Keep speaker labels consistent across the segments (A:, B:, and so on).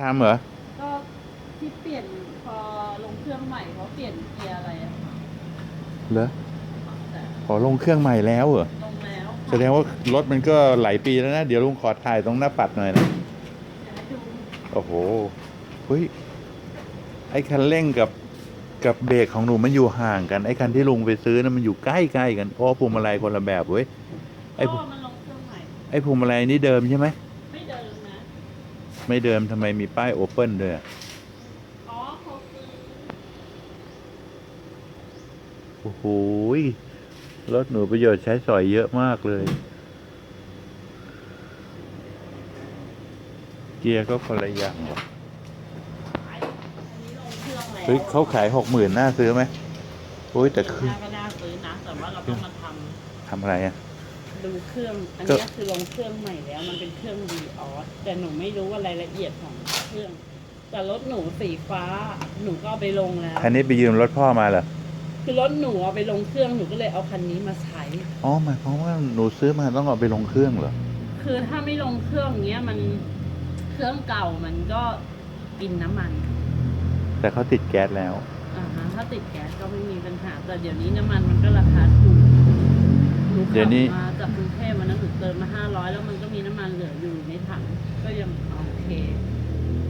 A: ทำเหรอ
B: ก็ที่เปลี่ยนพอลงเครื่องใหม่เขาเปลี่ยนเกียร์อะไรอะค่ะ
A: เหรอ
B: แต่
A: ขอลงเครื่องใหม่แล้วเหรอ
B: ลงแล้ว
A: แสดงว่ารถมันก็หลายปีแล้วนะ เดี๋ยวลุงขอถ่ายตรงหน้าปัดหน่อยนะ
B: เดี๋ยวให้ดู
A: โอ้โห เฮ้ย ไอ้คันเร่งกับกับเบรกของหนูมันอยู่ห่างกัน ไอ้คันที่ลุงไปซื้อนะมันอยู่ใกล้ๆกัน เพราะว่าพวงมาลัยคนละแบบเว้ย ไอ้พว
B: ก็มันลงเครื่องใหม่
A: ไอ้พวงมาลัยนี่เดิมใช่ไหม
B: ไม่เดิมนะ
A: ไม่เดิมทำไมมีป้ายโอเปิลด้วยอะ
B: อ๋อเขาคือ
A: โอ้โหยรถหนูประโยชน์ใช้สอยเยอะมากเลย เกียร์ก็คนละอย่างว่ะ
B: ขายอันนี้ลงเครื่องแล้ว
A: เฮ้ยเขาขายหกหมื่นน่าซื้อไหมโอ้ยแต่คือ
B: น่าก็น่าซื้อนะแต่ว่าเราต้องมาท
A: ทำอะไรอะำ
B: ดูเครื่อง อัน
A: ก็
B: นี้คือลงเครื่องใหม่แล้ว มันเป็นเครื่อง v ีออสแต่หนูไม่รู้ว่ารายละเอียดของเครื่อง แต่รถหนูสีฟ้า หนูก็เอาไปลงแล้ว
A: คันนี้ไปยืมรถพ่อมาเหรอ
B: คือรถหนูเอาไปลงเครื่อง หนูก็เลยเอาคันนี้มาใช้
A: อ๋อหมายความว่าหนูซื้อมาต้องเอาไปลงเครื่องเหรอ
B: คือถ้าไม่ลงเครื่องเงี้ยมันเครื่องเก่ามันก็กินน้ำมัน
A: แต่เขาติดแก๊สแล้ว
B: อ่าฮะถ้าติดแก๊สก็ไม่มีปัญหา แต่เดี๋ยวนี้น้ำมันมันก็ราคาถูกหนูขับ
A: เดี๋ยวนี้
B: มาจากกรุงเทพวันนั้นหนูเติมมาห้าร้อยแล้วมันก็มีน้ำมันเหลืออยู่ในถังก็ยังโอเค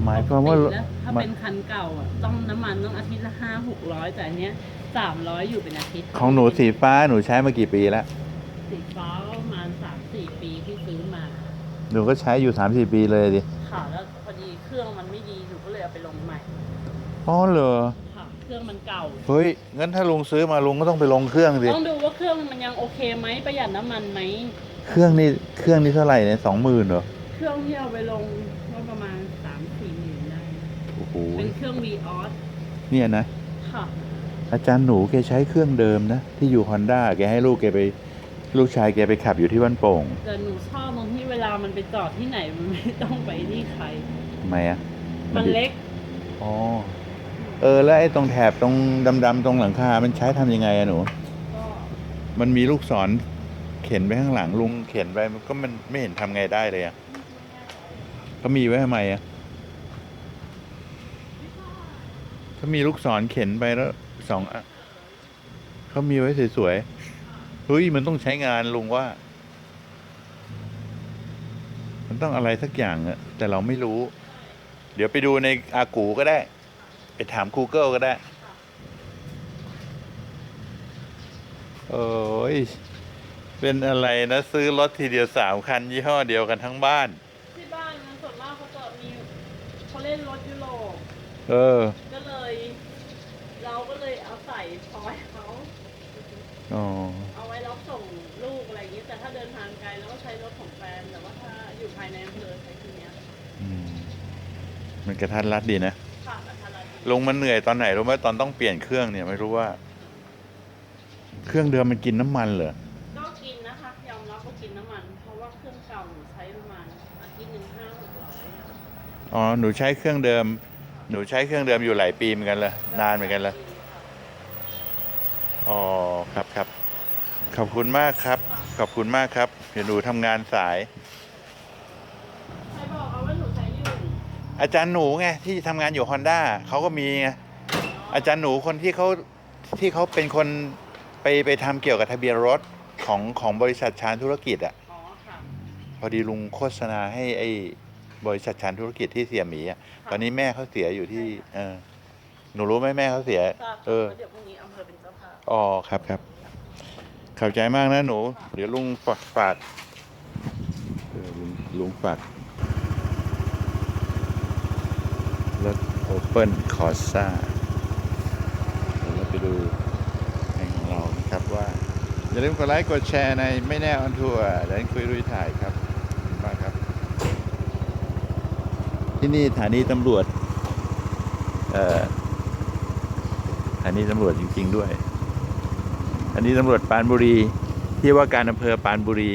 A: หมายความว่า
B: ปกติแล้วถ้า
A: มัน
B: เป็นคันเก่าอะต้องน้ำมันต้องอาทิตย์ละห้าหกร้อยแต่อันเนี้ยสามร้อยอยู่เป็นอาทิตย์
A: ของหนูสีฟ้าหนูใช้มากี่ปีแล้ว
B: สีฟ้าก็ประมาณสามสี่ปีที่ซื้อมา
A: หนูก็ใช้อยู่สามสี่ปีเลยดิ
B: ค่ะแล้วพอดีเครื่องมันไม่ดีหนูก็เลยเอาไปลงใหม่
A: อ๋อเหรอ
B: ค่ะเค รื่องมันเก่า
A: เฮ้ยงั้นถ้าลุงซื้อมาลุงก็ต้องไปลงเครื่องสิ
B: ต้องดูว่าเครื่องมันยังโอเคไหมประหยัดน้ำมันไหม
A: เครื่องนี่เครื่องนี่เท่าไหร่เนี่ยสองหมื่นเหรอ
B: เครื่องที่เอาไปลงก็ประมาณสามสี่หมื่นได้
A: โอ้โห
B: เป็นเครื่อง v ีออส
A: เนี่ยนะ
B: ค่ะ
A: อาจารย์หนูแกใช้เครื่องเดิมนะที่อยู่ฮอนด้าแกให้ลูกแกไปลูกชายแกไปขับอยู่ที่วันโป่ง
B: แต่หนูชอบตรงที่เวลามันไปจอดที่ไหนมันไม่ต้องไปนี่ใคร
A: ทำไมอะ
B: มันเล็ก
A: อ๋อ เออแล้วไอ้ตรงแถบตรงดำๆตรงหลังคา มันใช้ทำยังไงอะหนู
B: ก็
A: มันมีลูกศรเข็นไปข้างหลังลุงเข็นไปมันก็มันไม่เห็นทำไงได้เลยอะเขามีไว้ทำไมอะเขามีลูกศรเข็นไปแล้วสองอะเขามีไว้สวยๆเฮ้ยมันต้องใช้งานลุงว่า มันต้องอะไรสักอย่างอะแต่เราไม่รู้ เดี๋ยวไปดูในอากูก็ได้ ไปถาม Google ก็ได้ โอ้ย เป็นอะไรนะ ซื้อรถทีเดียวสามคัน ยี่ห้อเดียวกันทั้งบ้าน
B: ที่บ้านมันส่วนมากเขาจะมีเขาเล่นรถยุโรป
A: เออ
B: ก็เลย เราก็เลยเอาใส่พอยเขา
A: อ๋อ
B: เอาไว้รับส่งลูกอะไรอย่างนี้ แต่ถ้าเดินทางไกลเราก็ใช้รถของแฟนแต่ว่าถ้าอยู่ภายในอำเภอใช้ทีเนี้ย
A: อืม มันกระทัดรัดดีนะ ลงมันเหนื่อยตอนไหนรู้ไหมตอนต้องเปลี่ยนเครื่องเนี่ยไม่รู้ว่า เครื่องเดิมมันกินน้ำมันเหรอ
B: ก็กินนะคะยอมรับว่ากินน้ำมัน เพราะว่าเครื่องเก่าหนูใช้ประมาณอาทิตย์หนึ่งห้าหกร้อยอะ
A: อ๋อหนูใช้เครื่องเดิม หนูใช้เครื่องเดิมอยู่หลายปีเหมือนกันเลยนานเหมือนกันเลยอ๋อครับครับขอบคุณมากครับ ขอบคุณมากครับเดี๋ยวหนูทำงานสาย
B: ใครบอกเอาว่าหนูใช้อยู่
A: อาจารย์หนูไงที่ทำงานอยู่ฮอนด้าเขาก็มีไงอาจารย์หนูคนที่เขาที่เขาเป็นคนไปไปทำเกี่ยวกับทะเบียนรถของของบริษัทชานธุรกิจอะ
B: อ๋อค่ะ
A: พอดีลุงโฆษณาให้ไอ้บริษัทชานธุรกิจที่เสียหมีอะตอนนี้แม่เขาเสียอยู่ที่เออหนูรู้ไหมแม่เขาเสีย
B: ทราบ
A: เออ
B: ว่าเดี๋ยวพรุ่งนี้อำเภอเป็นเจ้าภาพ
A: อ๋อครับครับขอบใจมากนะหนู เดี๋ยวลุงฝากฝากเออลุงลุงฝาก รถโอเปิลคอร์ซ่าเดี๋ยวเราไปดูเพลงของเรานะครับว่า อย่าลืมกดไลค์กดแชร์ในไม่แน่ออนทัวร์และคุยรุยถ่ายครับขอบคุณมากครับ ที่นี่สถานีตำรวจเอ่อสถานีตำรวจจริง ๆ ด้วยอันนี้ตำรวจปานบุรี ที่ว่าการอำเภอปานบุรี